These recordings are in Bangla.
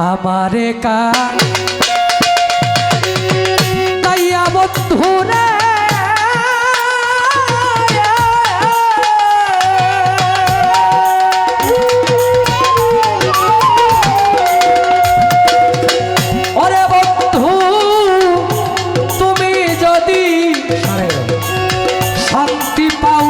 আমারে কা ওরে বন্ধু তুমি যদি শান্তি পাও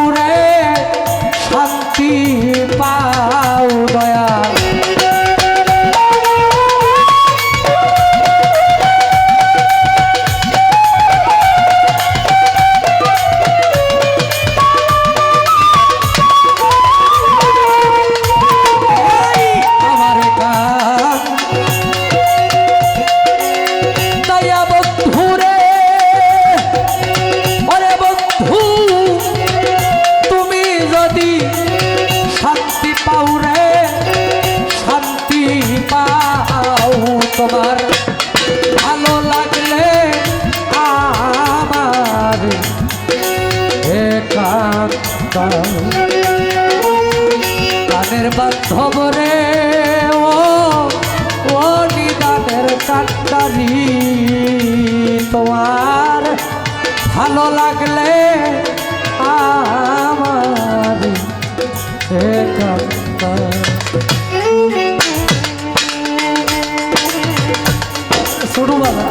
একান্ত কানের বান্ধব রে ও ও নিদানের কান্ডারি। তোমার ভালো লাগলে আমার শুরু বাবা।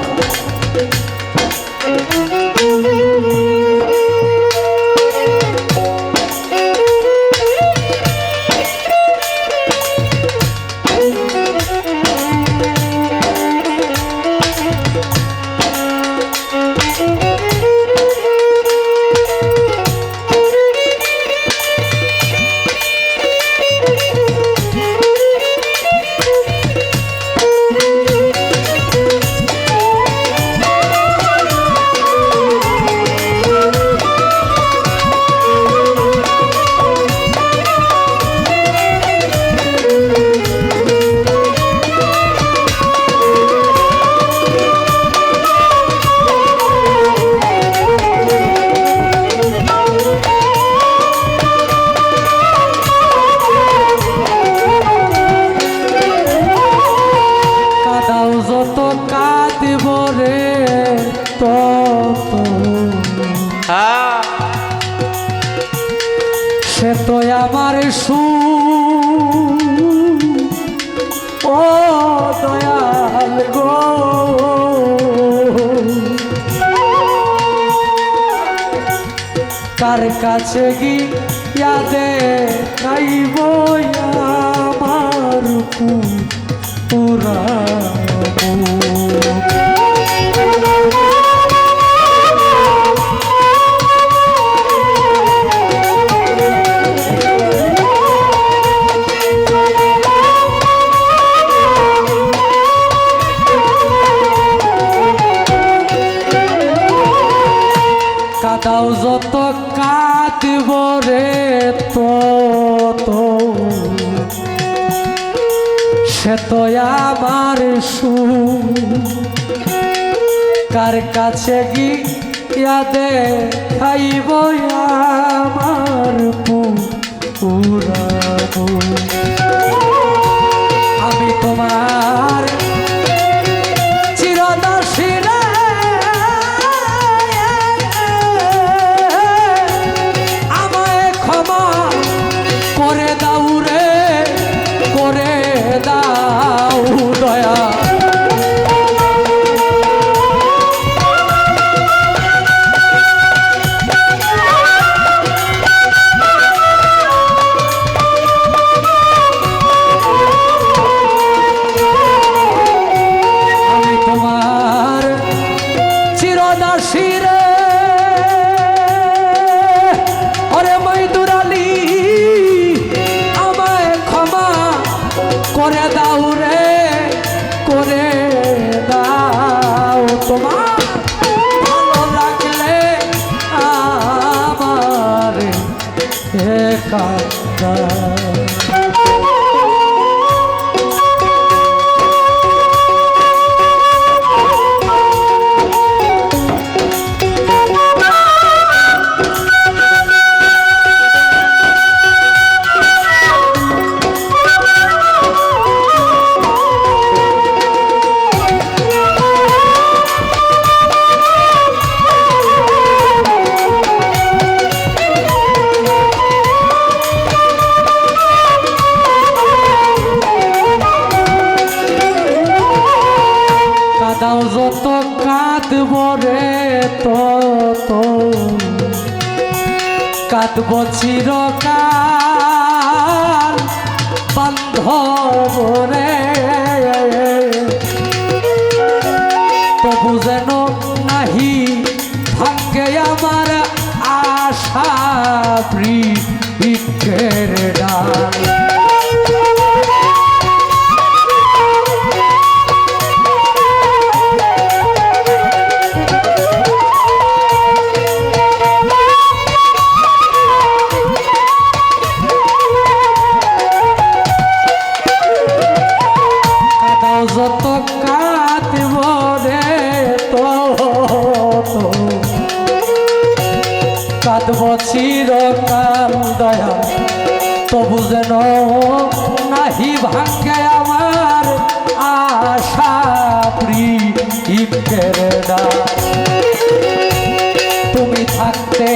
কাঁদিব রে তত সে তো আমার সু ও দয়াল গো। কার কাছে গিয়া দে নাইব আমার পুরা কাদাও যত কাঁদব রে তত। সে তো আমার সু কার কাছে গিয়া দে খাইব আমার পুরাবো কাঁদব চিরকাল বান্ধব রে তবু যেন নাহি ভাগ্যে আমার আশা বৃক্ষের নাহি ভাঙ্গে আমার আশা প্রিয়ের তুমি থাকতে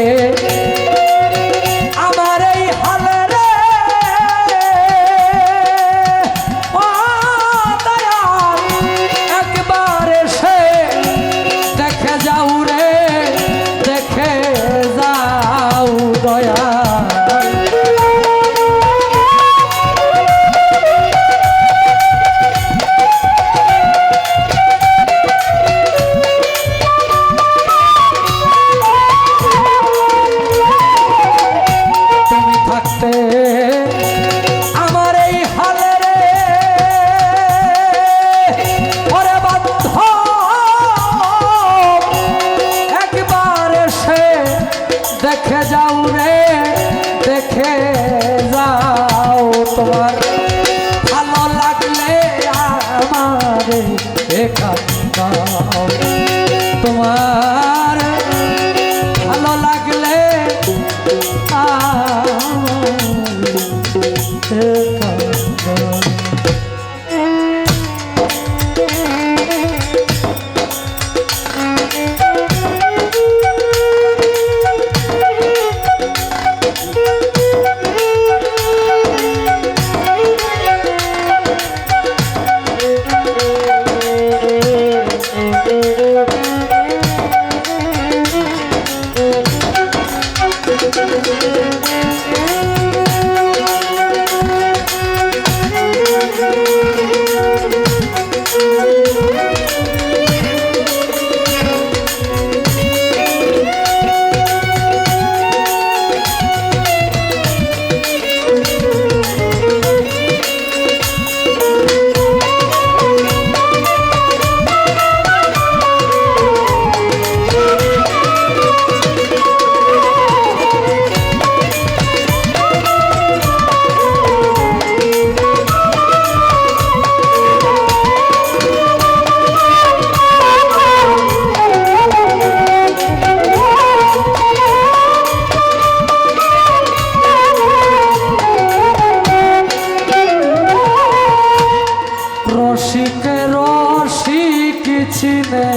চিনে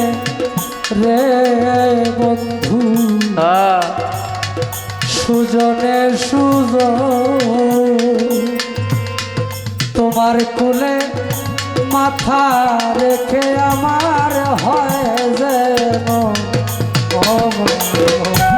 রে বন্ধু সুজনে সুজ তোমার কুলে মাথা রেখে আমার হয় যেন অমঙ্গল।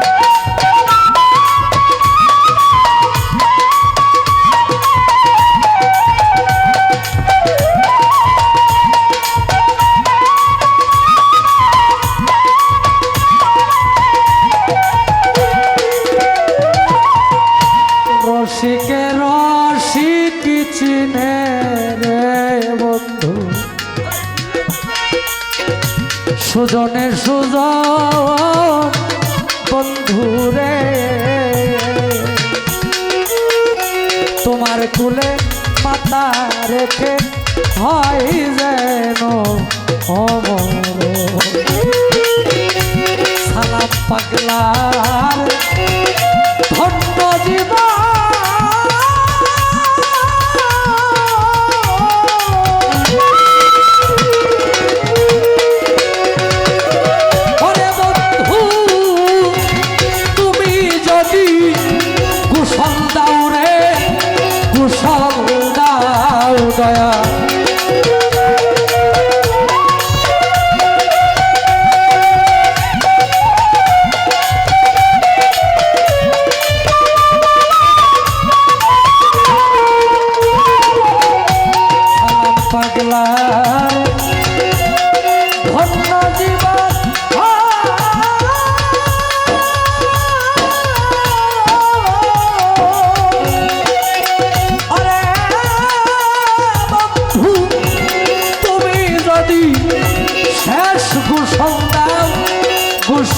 সুজনে সুজন বন্ধু রে তোমার কুলে মাথা রেখে হয় যেন অমর। পাগলার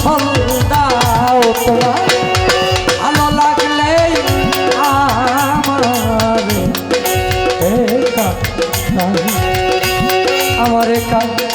কুশল দাও তোমার ভালো লাগলে আমার আমার একা